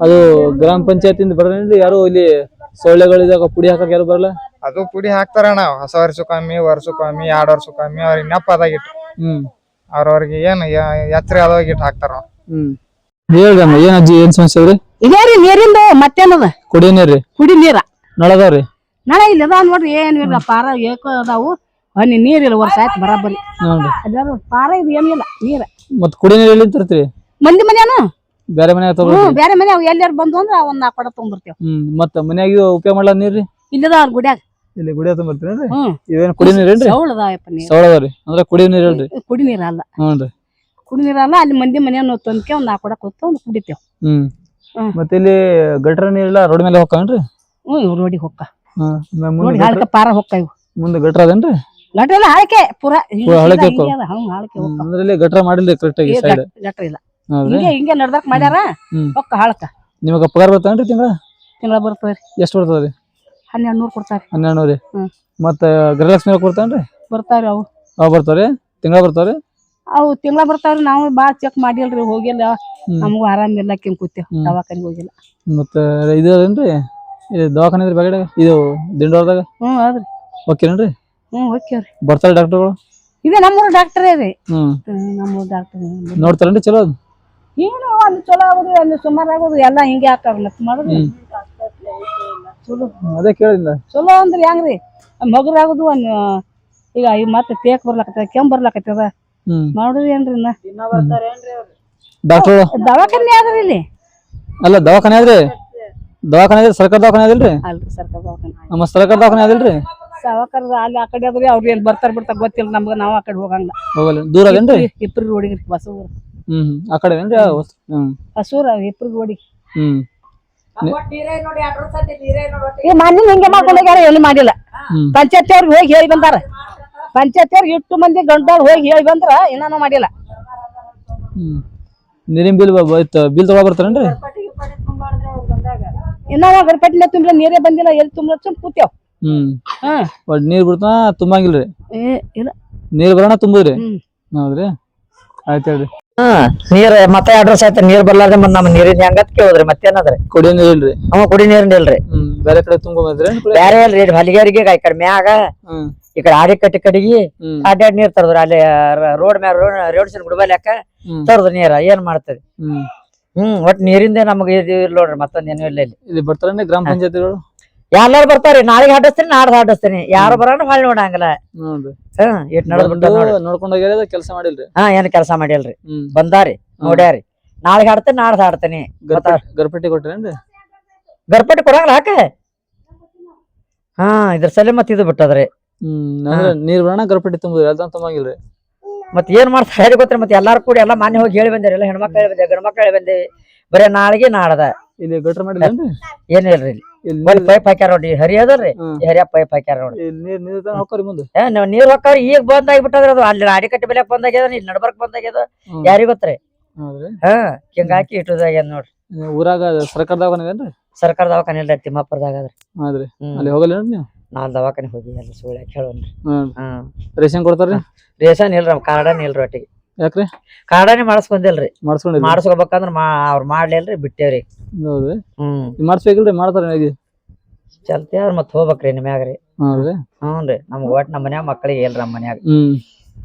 ಅದು ಗ್ರಾಮ ಪಂಚಾಯತಿಂದ ಬರೋದ್ರಲ್ಲಿ ಯಾರು ಇಲ್ಲಿ ಸೊಳ್ಳೆಗಳಿದಾಗ ಪುಡಿ ಹಾಕಕ್ ಯಾರು ಬರಲ್ಲ? ಅದು ಪುಡಿ ಹಾಕ್ತಾರಣ ಹೊಸ ವರ್ಷಕ್ಕೊಮ್ಮೆ ವರ್ಷಕ್ಕೊಮ್ಮೆ ಎರಡ್ ವರ್ಷಕ್ಕೊಮ್ಮೆ ಅವ್ರಿಗೆ ಅದಾಗಿತ್ತು ಹ್ಮ್. ಅವ್ರವ್ರಿಗೆ ಏನ್ ಎಚ್ಚರ ಅದಾಗಿಟ್ಟು ಹಾಕ್ತಾರ ಅವ್ರು. ಹ್ಮ್. ಹೇಳ್ರಮ್ಮ ಏನ್ ಅಜ್ಜಿ ಏನ್ ಸಮಸ್ಯೆ ರೀ ಇದೇ ರೀ ನೀರಿಂದು ಮತ್ತೇನದ? ಕುಡಿ ನೀರ್ರಿ ಕುಡಿ ನೀರ. ನಳದವ್ರಿ ನಳ ಇಲ್ಲ ಅದಾವ ನೋಡ್ರಿ ಏನ್ ಇಲ್ಲ ಪಾರ ಏಕೋ ಅದಾವು. ಹನಿ ನೀರಿಲ್ಲ ವರ್ಷ ಆಯ್ತು ಬರಬರಿ ನೋಡ್ರಿ ಅದಾರ ಪಾರ ಇದು ಏನಿಲ್ಲ ನೀರ. ಮತ್ ಕುಡಿ ನೀರ್ ಎಲ್ಲಿ ತರ್ತೀರಿ? ಮಂದಿ ಮನ್ಯಾನು ಬೇರೆ ಮನ್ಯಾಗ ತಗೋ ಹ್ಮ್ ಬೇರೆ ಮನೆ ಎಲ್ಲಾರು ಬಂದು ಅಂದ್ರ ಒಂದ್ ನಾಲ್ಕು ಕೊಡ ತೊಗೊಂಬರ್ತೇವ್ ಹ್ಮ್ ಮತ್ತ ಮನ್ಯಾಗ ಉಪಯೋಗ ಮಾಡ್ಲಾ ನೀರ್ರಿ? ಇಲ್ಲದ ಅವ್ರ ಗುಡ್ಯಾಗ. ಇಲ್ಲಿ ಹ್ಮ್. ಇವೇನ್ ಕುಡಿಯೋ ನೀರೇನ್ರಿ ಸೌಳದಾಯಪ್ಪ ನೀರು. ಅಂದ್ರೆ ಕುಡಿ ನೀರ್ ಹೇಳ್ರಿ? ಕುಡಿ ನೀರ್ ಅಲ್ಲ. ಹ್ಞೂನ್ರಿ. ಕುಡಿ ನೀರ್ ಅಲ್ಲ ಅಲ್ಲಿ ಮಂದಿ ಮನೆಯನ್ನು ತಂದ್ಕೆ ಒಂದ್ ನಾಲ್ಕು ಕೊಡ ಕೊತ್ತ ಒಂದು ಕುಡಿತೇವ್. ಹ್ಮ್. ಹ್ಮ್. ಮತ್ತೆ ಇಲ್ಲಿ ಗಟ್ರ ಇಲ್ಲ ರೋಡ್ ಮೇಲೆ ಹೋಗ್ಕನ್ರಿ ಹ್ಮ್ ರೋಡಿಗೆ ಹೊಕ್ಕ ಹ್ಮ್ ಮ- ನೋಡಿ ಮುಂದೆ ಹಾಳ್ಕ ಪಾರ ಹೊಕ್ಕ ಇವು. ಮುಂದೆ ಗಟ್ರ ಅದೇನ್ರಿ? ಗಟ್ರ ಹಾಳ್ಕೆ. ಪೂರಾ ಪೂರಾ ಹಾಳ್ಕೆ ಹಿಂಗೆ ಹ್ಮ್ ಹಾಳ್ಕೆ ಹ್ಮ್, ಹೊಕ್ಕ ಅಂದ್ರೆ ಇಲ್ಲಿ ಗಟ್ರ ಮಾಡಿಲ್ರಿ ಕರೆಕ್ಟ್ ಆಗಿ ಸೈಡ್ ಗಟ್ರ ಇಲ್ಲ. ಹಿಂಗೆ ಹಿಂಗೆ ನಡ್ದಕ್ ಮಾಡ್ಯಾರ? ಹ್ಮ್. ಹೊಕ್ಕ ನಿಮಗೆ ನಿಮಗ ಪಗಾರ ಬರ್ತಾನ್ರಿ ತಿಂಗಳ? ತಿಂಗಳ ಬರ್ತದ್ರಿ. ಎಷ್ಟ್ ಬರ್ತದ್ರಿ? ಹನ್ನೆರಡು ನೂರು ಕೊಡ್ತಾರಿ ಹನ್ನೆರಡು ನೂರಿ ಹ್ಮ್. ಮತ್ತ ಗೃಹಲಕ್ಷ್ಮಿ ರೊಕ್ಕ ಬರ್ತಾನ್ರಿ ಬರ್ತಾವ್ರಿ ಅವು. ಅವ್ ಬರ್ತಾವ್ರಿ? ತಿಂಗಳ ಬರ್ತಾವ್ರಿ? ಅವು ತಿಂಗಳ ಬರ್ತಾವ್ರಿ ನಾವು ಬಾ ಚೆಕ್ ಮಾಡಿಲ್ರಿ ಹೋಗಿಲ್ಲ. ಹ್ಮ್. ನಮಗೂ ಆರಾಮಿಲ್ಲ ಕೆಂಪ್ ಕೂತೇವ್ ಹ್ಮ್. ದವಾಖಾನಿಗೆ ಹೋಗಿಲ್ಲ. ಮತ್ತೆ ಇದು ಅದೇನ್ರಿ? ಇದು ದವಾಖಾನೆ ಇದ್ರಿ ಬಗಡೆ ಇದು ದಿಂಡೋರ್ದಾಗ? ಹ್ಮ್ ಹೌದ್ರಿ. ಓಕೆನೇನ್ರಿ ಹ್ಮ್ ಹೋಗ್ಯವ್ರಿ ಬರ್ತಾರ ಡಾಕ್ಟರ್ಗಳು? ಇದೇ ನಮ್ಮೂರ್ ಡಾಕ್ಟರೇ ರೀ. ಹ್ಮ್. ಹ್ಮ್, ನಮ್ಮೂರ್ ಡಾಕ್ಟರ್. ನೋಡ್ತಾರೇನ್ರಿ ಚಲೋ ಅದ್? ಏನು ಅಲ್ಲಿ ಚಲೋ ಆಗುದು ಅಲ್ಲಿ ಸುಮಾರು ಆಗುದು ಎಲ್ಲ ಹಿಂಗೆ ಮತ್ ಮಾಡುದು ಹ್ಮ್. ಚಲೋ ಅದೇ ಕೇಳಿಲ್ಲ ಚಲೋ ಅಂದ್ರೆ ಹೆಂಗ್ರಿ? ಮಗುರ್ ಆಗುದು ಒಂದ್ ಈಗ ಈ ಮತ್ತೆ ತೇಕ್ ಬರ್ಲಾಕತ್ತದ ಕೆಂಪ್ ಬರ್ಲಾಕತ್ತದ. ನೋಡ್ರಿ ಮಾಡುದು ಏನ್ರಿ ಡಾಕ್ಟರ್? ದವಾಖಾನೆ ಆದ್ರಿ ಇಲ್ಲಿ. ಅಲ್ಲ ದವಾಖಾನೆ ಆದ್ರಿ? ದವಾಖಾನೆ ಆದ್ರಿ? ಸರ್ಕಾರ ದವಾಖಾನೆ ಆದಿಲ್ರಿ ಅಲ್ರಿ ಸರ್ಕಾರ ದವಾಖಾನೆ. ನಮ್ಮ ಸರ್ಕಾರ ದವಾಖಾನೆ ಆದಿಲ್ರಿ ದವಾಖಾನೆ ಅಲ್ಲಿ ಆ ಕಡೆ ಆದ್ರಿ ಅವ್ರು ಎಲ್ಲಿ ಬರ್ತಾರ ಬಿಡ್ತಾರ ಗೊತ್ತಿಲ್ಲ ನಮ್ಗೆ ನಾವ್ ಆ ಕಡೆ ಹೋಗಂಗ ಹೋಗಲ್ಲ. ದೂರ ಅದೇನ್ರಿ? ಇಪ್ರಿ ರೋಡಿಗೆ ಬಸೂರ್ ಹ್ಮ್ ಹ್ಮ್. ಆ ಕಡೆ ಏನ್ರಿ ಹ್ಮ್. ಹಸೂರ ಇಬ್ರು ಗೋಡಿ ಹ್ಮ್. ಈ ಮಣ್ಣಿನ ಹಿಂಗೆ ಮಾಡ್ಕೊಂಡು ಹೋಗ್ಯಾರ ಏನು ಮಾಡಿಲ್ಲ. ಹ್ಮ್. ಪಂಚಾಯತಿ ಅವ್ರಿಗೆ ಹೋಗಿ ಹೇಳಿ ಬಂದಾರ. ಪಂಚಾಯತಿ ಅವ್ರಿಗೆ ಇಟ್ಟು ಮಂದಿ ಗಂಟಾಳ್ ಹೋಗಿ ಹೇಳಿ ಬಂದ್ರ ಏನಾನು ಮಾಡಿಲ್ಲ. ಹ್ಮ್. ನೀರಿನ ಬಿಲ್ ಬಿಲ್ ತಗೋ ಬರ್ತಾರೇನ್ರಿ? ಇನ್ನ ಗರ್ಪಟ್ಟಿನ ತುಂಬಲ ನೀರೇ ಬಂದಿಲ್ಲ ಎಲ್ಲಿ ತುಂಬ ತುಂಬ ಕೂತೇವ್ ಹ್ಮ್. ಒಟ್ ನೀರ್ ಬಿಡ್ತಾ ತುಂಬಂಗಿಲ್ರಿ. ಏ ಇಲ್ಲ. ನೀರ್ ಬರೋಣ ತುಂಬುದ್ರಿ. ಹೌದ್ರಿ. ಆಯ್ತು ಹೇಳ್ರಿ. ನೀರ್ ಮತ್ತೆ ಅಡ್ರೆಸ್ ಆಯ್ತು? ನೀರ್ ಬರ್ಲಾರ್ದೆ ಮತ್ ನಮ್ ನೀರಿನ ಹೆಂಗತ್ ಕೇಳಿದ್ರಿ ಮತ್ತೇನದ್ರಿ? ಕುಡಿ ನೀರ್ ಇಲ್ರಿ. ಅವ ಕುಡಿ ನೀರಿನ ಇಲ್ರಿ. ಹ್ಮ್ ಬೇರೆ ಕಡೆ ತುಂಬೋದ್ರಿ ಬೇರೆ ಅಲ್ರಿ ಹಲಿಗೇರಿಗೆ ಈ ಕಡೆ ಮ್ಯಾಗ ಹ್ಮ್. ಈ ಕಡೆ ಆಡಿ ಕಟ್ಟಿ ಕಡಿಗಿ ಅಡ್ಡಾಡ್ ನೀರ್ ತರದ್ರ ಅಲ್ಲಿ ರೋಡ್ ಮ್ಯಾಲ ರೋಡ್ ರೋಡ್ ಸೈಡ್ ಗುಡಬಲ್ಯಾಕ ತರದ್ ನೀರ ಏನ್ ಮಾಡ್ತದೆ ಹ್ಮ್. ಹ್ಮ್ ಒಟ್ ನೀರಿಂದ ನಮ್ಗೆ ಇದು ಇಲ್ಲ ನೋಡ್ರಿ ಮತ್ತೊಂದ್ ಏನು ಇಲ್ಲ ಇಲ್ಲಿ. ಇಲ್ಲಿ ಬರ್ತಾರನ್ರಿ ಗ್ರಾಮ ಪಂಚಾಯತಿಗಳು? ಎಲ್ಲಾರು ಬರ್ತಾರಿ ನಾಳೆಗೆ ಹಾಡಿಸ್ತೀನಿ ನಾಡ್ದು ಹಾಡಿಸ್ತೀನಿ. ಯಾರು ಬರೋಣ ಹಳ್ಳಿ ನೋಡಂಗಿಲ್ಲ. ನೋಡ್ರಿ ಹ್ಮ್ ಇಟ್ ನಡೆದ್ ಬಿಟ್ಟ ನೋಡ್ರಿ ನೋಡ್ಕೊಂಡ್ ಹೋಗ್ಯಾರ ಕೆಲಸ ಮಾಡಿಲ್ರಿ? ಹಾ ಏನ್ ಕೆಲಸ ಮಾಡಿಲ್ರಿ ಬಂದಾರಿ ನೋಡ್ಯಾರಿ. ನಾಳೆ ಹಾಡ್ತೀನಿ ನಾಡ್ದು ಹಾಡ್ತೇನೆ. ಗರ್ಪಟ್ಟಿ ಕೊಟ್ರೇನ್ರಿ? ಗರ್ಪಟ್ಟಿ ಕೊಡಂಗಿಲ್ಲ ಹಾಕ. ಹಾ ಇದ್ರ ಸಲ ಮತ್ ಇದು ಬಿಟ್ಟದ್ರಿ. ನೀರ್ ಬರೋಣ ಗರ್ಪಟ್ಟಿ ತುಂಬುದ್ರಿ ಅದಂತ ತುಂಬಂಗಿಲ್ರಿ ಮತ್ ಏನ್ ಮಾಡ್ತಾರೆ ಗೊತ್ತ್ರಿ ಮತ್ತೆ ಎಲ್ಲಾರು ಕೂಡಿ ಎಲ್ಲಾ ಮಾನ್ಯ ಹೋಗಿ ಹೇಳಿ ಬಂದಿರಿ ಎಲ್ಲ ಹೆಣ್ಮಕ್ಳು ಹೇಳಿ ಬಂದೆ ಗಂಡ್ಮಕ್ಳು ಹೇಳಿ ಬಂದೆ ಬರೇ ನಾಳೆಗೆ ನಾಡದ ಇಲ್ಲಿ ಗಟ್ರ ಮಾಡಿಲ್ಲ ಏನ್ ಇಲ್ಲಿ? ಇಲ್ಲಿ ಒಂದ್ ಪೈಪ್ ಹಾಕ್ಯಾರ ನೋಡಿ ಹರಿ ಅದಲ್ರಿ ಹ್ಮ್. ಈ ಹರಿಯ ಪೈಪ್ ಹಾಕ್ಯಾರ ನೋಡಿ. ಇಲ್ಲಿ ನೀರ್ ನೀರ್ ಮುಂದೆ. ಏ ನಾವ್ ನೀರ್ ಈಗ ಬಂದ್ ಆಗಿಬಿಟ್ಟದ್ರಿ ಅದು. ಅಲ್ಲಿ ರಾಡಿ ಕಟ್ಟಿ ಬೆಲೆ ಬಂದಾಗ್ಯದ ಇಲ್ಲಿ ನಡ್ಬರ್ಕ್ ಬಂದಾಗ್ಯದ. ಹ್ಮ್. ಯಾರಿಗ್ ಗೊತ್ತ್ರಿ? ಹೌದ್ರಿ. ಹಾ ಹಿಂಗ ಹಾಕಿ ಇಟ್ಟದಾಗ್ಯದ ನೋಡ್ರಿ. ನೀವು ಊರಾಗ ಸರ್ಕಾರ ದವಾಖಾನೆ ಸರ್ಕಾರ ದವಾಖಾನೆ ಇಲ್ಲ ತಿಮ್ಮಾಪುರದಾಗ ಅದ್ರಿ ಹೌದ್ರಿ. ಹ್ಮ್. ಅಲ್ಲಿ ಹೋಗಲ್ಲೇನ್ರಿ ನೀವು? ನಾಲ್ ದವಾಖಾನೆ ಹೋಗಿ ಎಲ್ಲ ಸುಳ್ಳು ಹೇಳೋನ್ರಿ ಹ್ಮ್. ಹ್ಮ್. ರೇಷನ್ ಕೊಡ್ತಾರ್ರಿ? ರೇಷನ್ ಇಲ್ರಿ ಕಾರ್ಡನ್ ಇಲ್ರಿ ಒಟ್ಟಿಗೆ. ಯಾಕ್ರಿ? ಕಾಡಾನೆ ಮಾಡಿಸ್ಕೊಂದಿಲ್ರಿ. ಮಾಡಿಸ್ಕೊಂಡಿರಿ ಮಾಡಿಸ್ಕೋಬೇಕಂದ್ರ ಮಾ ಅವ್ರ ಮಾಡ್ಲಿಲ್ರಿ ಬಿಟ್ಟೇವ್ರಿ. ಹೌದ್ರಿ? ಹ್ಮ್. ಮಾಡಿಸ್ಬೇಕಿಲ್ರಿ ಮಾಡ್ತಾರ ಹೇಗೆ ಚಲ್ತಿ ಅವ್ರ ಮತ್ ಹೋಗ್ಬೇಕ್ರಿ ನಿಮ್ಯಾಗ್ರಿ ಹೌದ್ರಿ? ಹ್ಞೂನ್ರಿ. ನಮ್ಗ್ ಒಟ್ಟು ನಮ್ಮ ಮನ್ಯಾಗ ಮಕ್ಕಳಿಗೆ ಇಲ್ರಿ ನಮ್ಮ ಮನ್ಯಾಗ. ಹ್ಮ್.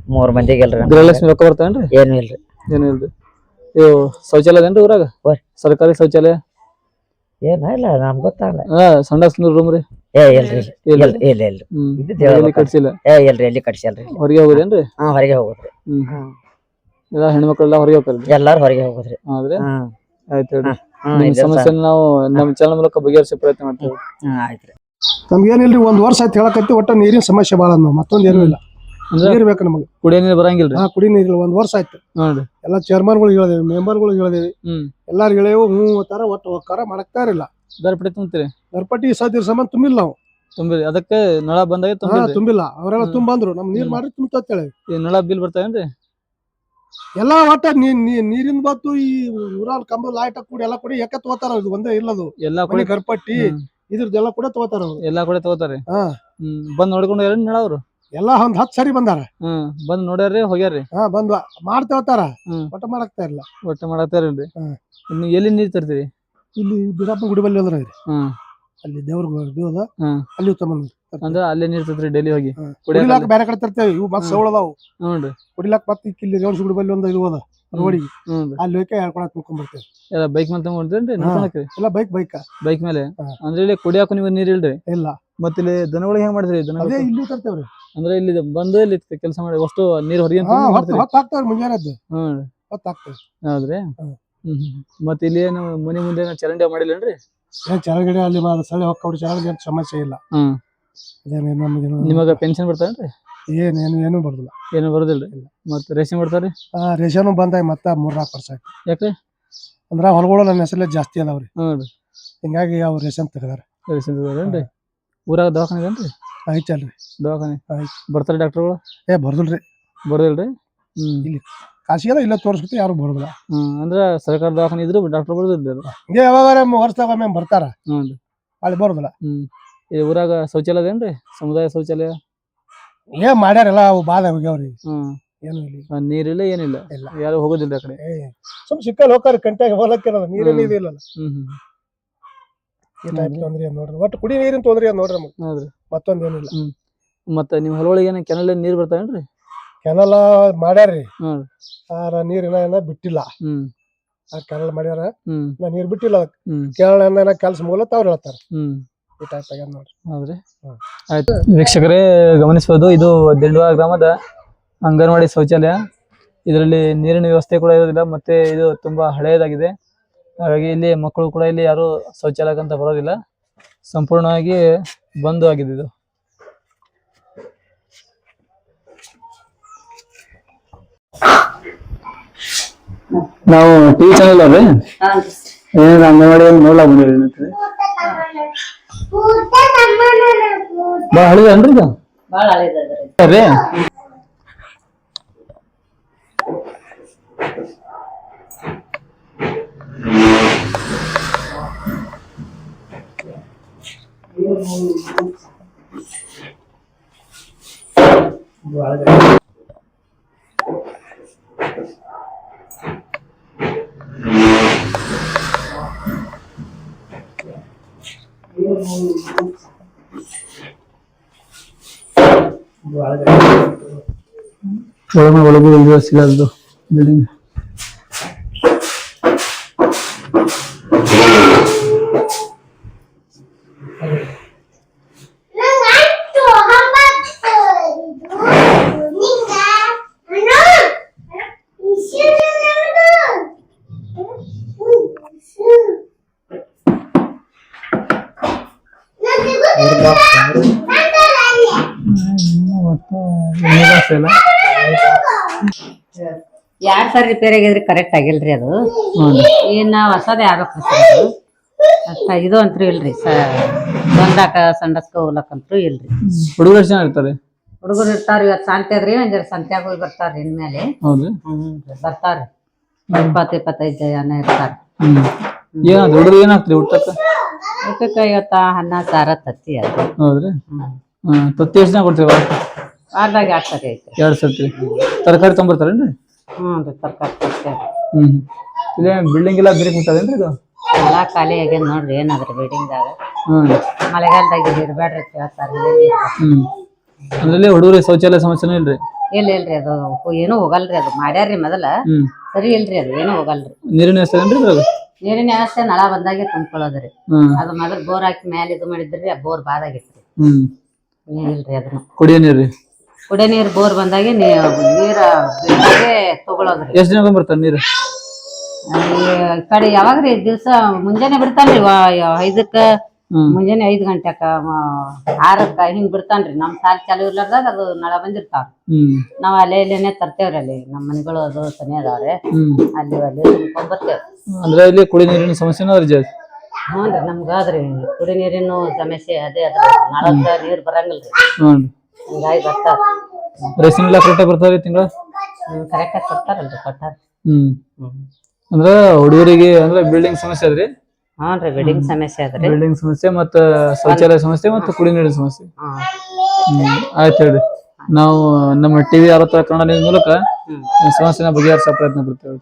ಮೂರ್ ಮಂದಿಗೆ ಇಲ್ರಿ ನಮ್ಮ ಗೃಹಲಕ್ಷ್ಮಿ ರೊಕ್ಕ ಬರ್ತಾವೇನ್ರಿ. ಏನು ಇಲ್ರಿ. ಏನು ಇಲ್ರಿ. ಇವು ಶೌಚಾಲಯ ಅದೇನ್ರಿ ಊರಾಗ? ಓಯ್. ಸರ್ಕಾರಿ ಶೌಚಾಲಯ? ಏನ ಇಲ್ಲ ನಮ್ಗ್ ಗೊತ್ತಾಗಲ್ಲ ಹಾ ಸಂಡಾಸ್ ರೂಮ್ ರೀ? ಏ ಇಲ್ರಿ ಇಲ್ಲ. ಇಲ್ರಿ. ಇಲ್ಲ ಇಲ್ರಿ ಹ್ಮ್. ಎಲ್ಲಿ. ಕಟ್ಸಿಲ್ಲ? ಏ ಇಲ್ರಿ ಎಲ್ಲಿ ಕಟ್ಸಲ್ರಿ ಹೊರಗೆ ಹೋಗುದೇನ್ರಿ? ಹಾ ಹೊರಗೆ ಹೋಗುದ್ರಿ ಹ್ಮ್. ಹ್ಮ್. ಎಲ್ಲ ಹೆಣ್ಮಕ್ಳೆಲ್ಲ ಹೊರಗೆ ಹೋಗ್ತಾರೆ ಎಲ್ಲಾರು ಹೊರಗೆ ಹೋಗೋದ್ರಿ. ಹೌದ್ರಿ? ಹ್ಮ್ ಆಯ್ತು ಹೇಳ್ರಿ. ಹ್ಮ್ ನಿಮ್ ಇದೇ ಸಮಸ್ಯೆ ನಾವು ನಮ್ಮ ಚಾನಲ್ ಮೂಲಕ ಬಗೆಹರಿಸಿ ಪ್ರಯತ್ನ ಮಾಡ್ತೇವೆ. ಹ್ಮ್ ಆಯ್ತ್ರಿ. ನಮ್ಗೇನಿಲ್ರಿ ಒಂದ್ ವರ್ಷ ಆಯ್ತು ಹೇಳಕತ್ತಿ ಒಟ್ಟ ನೀರಿನ ಸಮಸ್ಯೆ ಭಾಳ ನಾವು ಮತ್ತೊಂದ್ ಏನೂ ಇಲ್ಲ. ಅಂದ್ರೆ ನೀರ್ ಬೇಕು ನಮಗೆ. ಕುಡಿಯೋ ನೀರು ಬರಂಗಿಲ್ರಿ? ಹಾ ಕುಡಿ ನೀರಿಲ್ಲ ಒಂದ್ ವರ್ಷ ಆಯ್ತು. ನೋಡ್ರಿ ಎಲ್ಲ ಚೇರ್ಮನ್ಗಳು ಹೇಳಿದೇವಿ ಮೆಂಬರ್ಗಳು ಹೇಳಿದೇವಿ. ಹ್ಮ್. ಎಲ್ಲಾರು ಹೇಳೇವು ಹ್ಞೂ ತರ ಒಟ್ಟು ಕರ ಮಾಡಕ್ತಾ ಇರಲಿಲ್ಲ. ದರ್ಪಡಿ ತುಂಬ್ತೀರಿ? ದರ್ಪಟ್ಟಿ ಸಾಧ್ಯ ಸಂಬಂಧ ತುಂಬಿಲ್ಲ ನಾವು. ತುಂಬಿರಿ. ಅದಕ್ಕೆ ನಳ ಬಂದಾಗ ಹಾ ತುಂಬಿರಿ ತುಂಬಿಲ್ಲ. ಅವರೆಲ್ಲ ಹ್ಮ್. ತುಂಬಂದ್ರು. ನಮ್ ನೀರ್ ಹ್ಮ್. ಮಾಡಿ ತುಂಬ ಈ ನಳ ಬಿಲ್ ಬರ್ತಾವೇನ್ರಿ? ಎಲ್ಲಾ ಒಟ್ಟ ನೀರಿನ ಬತ್ತು ಈ ಊರಾಲ್ ಕಂಬ ಲೈಟ್ ಕೂಡ ಎಲ್ಲ ಕೂಡ ಯಾಕೆ ತಗೋತಾರ ಇದು ಒಂದೇ ಇಲ್ಲದು. ಎಲ್ಲಾ ಕೂಡ ಕರ್ಪಟ್ಟಿ ಇದ್ರದ್ದೆಲ್ಲ ಕೂಡ ತಗೋತಾರ ಅವ್ರು. ಎಲ್ಲಾ ಕೂಡ ತಗೋತಾರೆ. ಹಾ. ಬಂದ್ ನೋಡ್ಕೊಂಡು ಏನ್ ಹೇಳವ್ರು ಎಲ್ಲಾ ಒಂದ್ ಹತ್ ಸರಿ ಬಂದಾರ. ಹ್ಮ್. ಬಂದ್ ನೋಡ್ಯಾರ್ರಿ ಹೋಗ್ಯಾರ್ರಿ. ಹಾ ಬಂದ್ ಮಾಡ್ತಾ ಹ್ಮ್. ಒಟ್ಟ ಮಾಡಾಕ್ತಾ ಇಲ್ಲ. ಒಟ್ಟ ಮಾಡಾಕ್ತಾ ಇರಲ್ರಿ ಎಲ್ಲಿ ನೀರ್ ತರ್ತೀರಿ? ಇಲ್ಲಿ ಬಿಡಪ್ಪ ಗುಡಿ ಬಲ್ಲಿ ಅದ್ರ ಹ್ಮ್. ಅಲ್ಲಿ ದೇವ್ರ ಇದು ಅದ ಹ್ಮ್. ಅಲ್ಲಿ ತಗೊಂಡ್ ಅಂದ್ರ ಅಲ್ಲೇ ನೀರ್ ತರ್ತೀರಿ ಡೈಲಿ ಹೋಗಿ. ಕುಡಿಯಾಕ ಕುಡಿಲಾಕ ಬೇರೆ ಕಡೆ ತರ್ತೇವೆ. ಇವು ಮತ್. ಸೌಳ ಅದಾವು. ಹ್ಞೂನ್ರಿ. ಕುಡಿಲಾಕ ಮತ್ತೆ ಇಲ್ಲಿ ರೇವಣ ಗುಡಿ ಬಲ್ಲಿ ಒಂದು ಇದು ಅದ ಹ್ಞೂನ್ರಿ. ಅಲ್ಲಿ ಹೋಗಿ ಹೇಳ್ಕೊಳಕ್ ಮುಕ್ಕೊಂಡ್ ಬರ್ತೇವೆ ಎಲ್ಲ ಬೈಕ್ ಮೇಲೆ ತಗೊಂಡ್ರಿ ಹಾ. ನಡ್ಕೊಳಕ್ರಿ ಎಲ್ಲ ಬೈಕ್ ಬೈಕ್ ಬೈಕ್ ಮೇಲೆ? ಹಾ. ಅಂದ್ರೆ ಇಲ್ಲಿ ಕುಡಿಯಾಕ ನೀವು ನೀರ್ ಇಲ್ರಿ? ಇಲ್ಲ. ಮತ್ತೆ ಇಲ್ಲಿ ದನಗಳಿಗೆ ಹೆಂಗ್ ಮಾಡಿದ್ರಿ? ಅದೇ ಇಲ್ಲಿ ತರ್ತೇವ್ರಿ. ಅಂದ್ರೆ ಇಲ್ಲಿ ಬಂದು ಇಲ್ಲಿ ಕೆಲಸ ಮಾಡಿ ಅಷ್ಟು ನೀರ್ ಹೊರಗೆ ಹಾ ಹೊತ್ತು ಹೊತ್ತು ಹಾಕ್ತಾವ್ರಿ ಮುಂಜಾನೆದ್ದು. ಹ್ಮ್ ಹೊತ್ತು ಹಾಕ್ತೇವೆ ಹೌದ್ರಿ? ಹ್ಮ್. ಹ್ಮ್ ಹ್ಮ್. ಮತ್ತೆ ಇಲ್ಲಿ ಏನು ಮನೆ ಮುಂದೆ ಚರಂಡಿ ಚರಂಡಿ ಮಾಡಿಲ್ಲೇನ್ರಿ? ಏನ್ ಚಳಗಡೆ ಅಲ್ಲಿ ಸಳೆ ಸಳಿ ಹೊಕ್ಕವ್ರಿ ಚಳಗಡೆ ಏನ್ ಸಮಸ್ಯೆ ಇಲ್ಲ. ಹ್ಮ್. ಅದೇನು ನಮಗೇನು ನಿಮಗ ಪೆನ್ಷನ್ ಬರ್ತಾವೇನ್ರಿ? ಏನೇನು ಏನು ಏನು ಬರುದಿಲ್ಲ. ಏನು ಬರೋದಿಲ್ರಿ? ಮತ್ತೆ ರೇಷನ್ ಬರ್ತಾರ್ರಿ ಆ ರೇಷನು ಬಂದಾಗ ಮತ್ತ ಮೂರ್ ನಾಲ್ಕು ವರ್ಷ ಆಯ್ತು. ಯಾಕ್ರಿ? ಅಂದ್ರ ಹೊಲಗಳು ನನ್ನ ಹೆಸರಲ್ಲೇ ಜಾಸ್ತಿ ಅದಾವ್ರಿ. ಹ್ಞೂ ರೀ. ಹಿಂಗಾಗಿ ಅವ್ರು ರೇಷನ್ ತೆಗದಾರ. ರೇಷನ್ ತಗೋರೇನ್ರಿ ಊರಾಗ ದವಾಖಾನೆ ಇದೇನ್ರಿ ಐತಲ್ರಿ. ದವಾಖಾನೆ. ಆಯ್ತ್. ಬರ್ತಾರೆ ಡಾಕ್ಟರ್ಗಳು? ಏ ಬರ್ದಿಲ್ರಿ. ಬರೋದಿಲ್ರಿ? ಹ್ಮ್. ಖಾಸಗಿಯದ ಇಲ್ಲ ತೋರಿಸ್ಬಿಟ್ಟು ಯಾರು ಬರೋದಿಲ್ಲ. ಅಂದ್ರೆ ಸರ್ಕಾರ ದವಾಖಾನೆ ಇದ್ರು ಡಾಕ್ಟರ್ ಬರೋದಿಲ್ಲ ಹಿಂಗೆ ಯಾವಾಗ ವರ್ಷದಾಗ ಒಮ್ಮೆ ಬರ್ತಾರ. ಹ್ಞೂ ರೀ ಅಲ್ಲಿ ಬರೋದಿಲ್ಲ. ಹ್ಮ್. ಈ ಊರಾಗ ಶೌಚಾಲಯ ಅದೇನ್ರಿ ಸಮುದಾಯ ಶೌಚಾಲಯ? ಏನ್ ಮಾಡ್ಯಾರಲ್ಲ ಅವು ಬಾದ ಹೋಗ್ಯಾವ್ರಿ. ಹ್ಮ್. ಏನು ಇಲ್ಲಿ. ನೀರಿಲ್ಲ ಏನಿಲ್ಲ. ಇಲ್ಲ. ಯಾರು ಹೋಗೋದಿಲ್ಲ ಆ ಕಡೆ. ಏ ಸುಮ್ ಸಿಕ್ಕಲ್ಲಿ ಹೋಗ್ತಾರೆ ಕಂಟ್ಯಾಗ ಹೊಲಕ್ಕೆ ನೀರೇನು ಹ್ಮ್. ಹ್ಮ್ ಹ್ಮ್. ಈ ಟೈಪ್ ತೊಂದ್ರೆ ಏನ್ ನೋಡ್ರಿ. ಒಟ್ಟು ಕುಡಿ ನೀರಿನ ತೊಂದ್ರೆ ಏನ್ ನೋಡ್ರಿ ನಮಗೆ? ಹೌದ್ರಿ. ಮತ್ತೊಂದ್ ಏನಿಲ್ಲ. ಮತ್ತೆ ನಿಮ್ ಹೊಲಗಳಿಗೆ ಏನ ಕೆನಲ್ ನೀರ್ ಬರ್ತಾವೇನ್ರಿ? ಕೆನಲ ಮಾಡ್ಯಾರ್ರಿ. ಹ್ಮ್. ಆರ ನೀರಿನ ಏನ ಬಿಟ್ಟಿಲ್ಲ. ಹ್ಮ್. ಆ ಕೆನಲ್ ಮಾಡ್ಯಾರ. ಹ್ಮ್. ಇನ್ನ ನೀರ್ ಬಿಟ್ಟಿಲ್ಲ. ಅದಕ್ಕೆ ಹ್ಮ್. ಕೇರಳ ಕೆಲ್ಸ ಮೂಲತ ಅವ್ರು ಹೇಳ್ತಾರ. ಹ್ಮ್. ಈ ಟೈಪ್ ಆಗ್ಯಾದ ನೋಡ್ರಿ ಹೌದ್ರಿ. ಹ್ಮ್. ಆಯ್ತು. ವೀಕ್ಷಕರೇ ಗಮನಿಸಬಹುದು ಇದು ದಿಂಡುವ ಗ್ರಾಮದ ಅಂಗನವಾಡಿ ಶೌಚಾಲಯ. ಇದರಲ್ಲಿ ನೀರಿನ ವ್ಯವಸ್ಥೆ ಕೂಡ ಇರೋದಿಲ್ಲ ಮತ್ತೆ ಇದು ತುಂಬಾ ಹಳೆಯದಾಗಿದೆ ಹಾಗಾಗಿ ಇಲ್ಲಿ ಮಕ್ಕಳು ಕೂಡ ಇಲ್ಲಿ ಯಾರು ಶೌಚಾಲಯಕ್ಕಂತ ಬರೋದಿಲ್ಲ. ಸಂಪೂರ್ಣವಾಗಿ ಬಂದು ಆಗಿದೆ ಇದು. ನಾವು ಟಿವಿ ಚಾನಲ್ ಅವ್ರಿ ಏನಾದ್ರು ಅಂಗನವಾಡಿ ನೋಡ್ಲಾಕ್ ಬಂದಿರಿ ಬಾ ಹಳಿದನ್ರಿ ಇದು? ಬಾಳ ಹಳೇದದ್ರಿ ಅದೇ ಒಳಗೆ ಒಳಗೆ ಇದು ಸಿಗಲ್ದು ಬಿಲ್ಡಿಂಗ್ ಎಲ್ಲ ಎರಡ್ ಸಾರಿ ರಿಪೇರ್ ಆಗಿದ್ರೆ? ಕರೆಕ್ಟ್ ಆಗಿಲ್ರಿ ಅದು. ಏನ ಹೊಸದ ಯಾರು ಅಷ್ಟ ಇದು ಅಂತೂ ಇಲ್ರಿ ಸಂದಾಕ ಸಂಡಸ್ಕ ಹೋಗ್ಲಕ್ಕಂತೂ ಇಲ್ರಿ. ಹುಡುಗರು ಚೆನ್ನಾಗಿರ್ತಾರೆ ಹುಡುಗರು ಇರ್ತಾರ ಇವತ್ತು ಸಂತೆ ಅದ್ರಿ ಒಂದ್ ಜರ ಸಂತ್ಯಾಗ ಹೋಗಿ ಬರ್ತಾರ್ರಿ ಇನ್ಮೇಲೆ. ಹೌದು ಹ್ಮ್ ಬರ್ತಾರ್ರಿ. ಇಪ್ಪತ್ತು ಇಪ್ಪತ್ತೈದು ಜನ ಇರ್ತಾರ ಏನಾದ್ರು ಹುಡುಗರು ಏನಾಗ್ತದೆ ಊಟಕ್ಕೆ ಊಟಕ್ಕೆ ಇವತ್ತ ಅನ್ನ ಸಾರ ತತ್ತಿ ಅದು ಹೌದ್ರಿ. ತತ್ತಿ ಎಷ್ಟು ಜನ ಆರ್ದಾಗ ವಾರದಾಗ ಎರಡ್ ಐತ್ರಿ. ಎರಡು ಸರ್ತಿ ತರಕಾರಿ ತೊಗೊಂಬರ್ತಾರೇನ್ರಿ? ಹ್ಞೂ ರೀ ತರಕಾರಿ ಇಲ್ಲೇ ಬಿಲ್ಡಿಂಗ್ ಎಲ್ಲ ಬಿರಿ ಕುಂತದೇನ್ರಿ ಇದು? ಎಲ್ಲಾ ಖಾಲಿ ಆಗ್ಯದ ನೋಡ್ರಿ ಏನಾದ್ರಿ ಬಿಲ್ಡಿಂಗ್ದಾಗ ಹ್ಮ್. ಮಳೆಗಾಲದಾಗ ಇಲ್ಲಿ ಇರ್ಬೇಡ್ರಿ ಹೇಳ್ತಾರ ಹ್ಮ್. ಅದ್ರಲ್ಲಿ ಹುಡುಗರಿಗೆ ಶೌಚಾಲಯ ಸಮಸ್ಯೆನೂ ಇಲ್ರಿ? ಇಲ್ಲ ಇಲ್ರಿ ಅದು ಏನು ಏನೂ ಹೋಗಲ್ರಿ ಅದು ಮಾಡ್ಯಾರ್ರಿ ಮೊದಲ. ಸರಿ ಇಲ್ರಿ ಅದು ಏನು ಹೋಗಲ್ರಿ. ನೀರಿನ ವ್ಯವಸ್ಥೆ ಏನ್ರಿ ಇದ್ರಾಗ? ನೀರಿನ ವ್ಯವಸ್ಥೆ ನಳ ಬಂದಾಗೆ ತುಂಬ್ಕೊಳ್ಳೋದ್ರಿ ಅದು ಮೊದಲು ಬೋರ್ ಹಾಕಿ ಮೇಲೆ ಇದು ಮಾಡಿದ್ರಿ ಬೋರ್ ಬಾದಾಗಿತ್ತು ಹ್ಮ್. ಇಲ್ರಿ ಅದನ್ನ. ಕುಡಿಯೋ ನೀರು ರೀ ಕುಡಿಯ ನೀರು ಬೋರ್ ಬಂದಾಗ ನೀರ ತಗೊಳೋದ್ರಿ ಎಷ್ಟು ದಿನ ಬರ್ತಾನೆ ನೀರು? ಕಡೆ ಕಡೆ ಯಾವಾಗ್ರಿ ದಿವಸ ಮುಂಜಾನೆ ಬಿಡ್ತಾನ್ರಿ ಐದಕ್ಕ ಮುಂಜಾನೆ ಐದ್ ಗಂಟೆಕ ಆರಕ್ಕ ಹಿಂಗ್ ಬಿಡ್ತಾನ್ರಿ ನಮ್ ಸಾಲ್ ಚಾಲು ಇರ್ಲಾರ್ದಾಗ ಅದು ನಳ ಬಂದಿರ್ತಾವ ನಾವ್ ಅಲ್ಲೇ ಇಲ್ಲೇನೆ ತರ್ತೇವ್ರಿ ಅಲ್ಲಿ. ನಮ್ಮ ಮನೆಗಳು ಅದು ಸನಿ ಅದಾವ್ರಿ ಅಲ್ಲಿ ಅಲ್ಲಿ ತುಂಬ್ಕೊಂಡ್ ಬರ್ತೇವ್ ಅಂದ್ರೆ ಇಲ್ಲಿ ಕುಡಿ ನೀರಿನ ಸಮಸ್ಯೆ ಜಾಸ್ತಿ? ಹ್ಞೂನ್ರಿ ನಮ್ಗ ಅದ್ರಿ ಕುಡಿ ನೀರಿನ ಸಮಸ್ಯೆ ಅದೇ ಅದ ನಳಕ್ಕ ನೀರ್ ಬರಂಗಿಲ್ರಿ. ಹಿಂಗಾಗಿ ಬರ್ತಾರ ರೇಷನ್ ಎಲ್ಲ ಕರೆಕ್ಟಾಗಿ ಬರ್ತಾವ್ರಿ ತಿಂಗಳ? ಕರೆಕ್ಟ್ ಆಗಿ ಕೊಡ್ತಾರಲ್ರಿ ಕೊಟ್ಟಾರ. ಹ್ಮ್. ಹ್ಮ್. ಅಂದ್ರ ಹುಡುಗರಿಗೆ ಅಂದ್ರೆ ಬಿಲ್ಡಿಂಗ್ ಸಮಸ್ಯೆ ಅದ್ರಿ? ಬಿಲ್ಡಿಂಗ್ ಸಮಸ್ಯೆ ಅದ್ರಿ. ಬಿಲ್ಡಿಂಗ್ ಸಮಸ್ಯೆ ಮತ್ತ ಶೌಚಾಲಯ ಸಮಸ್ಯೆ ಮತ್ತು ಕುಡಿ ನೀರಿನ ಸಮಸ್ಯೆ. ಹ್ಮ್. ಆಯ್ತು ಹೇಳ್ರಿ. ನಾವು ನಮ್ಮ ಟಿವಿ ಆರತ್ತ ಕನ್ನಡ ಮೂಲಕ ಸಮಸ್ಯೆನ ಬಗೆಹರಿಸೋ ಪ್ರಯತ್ನ ಪಡ್ತೇವೆ.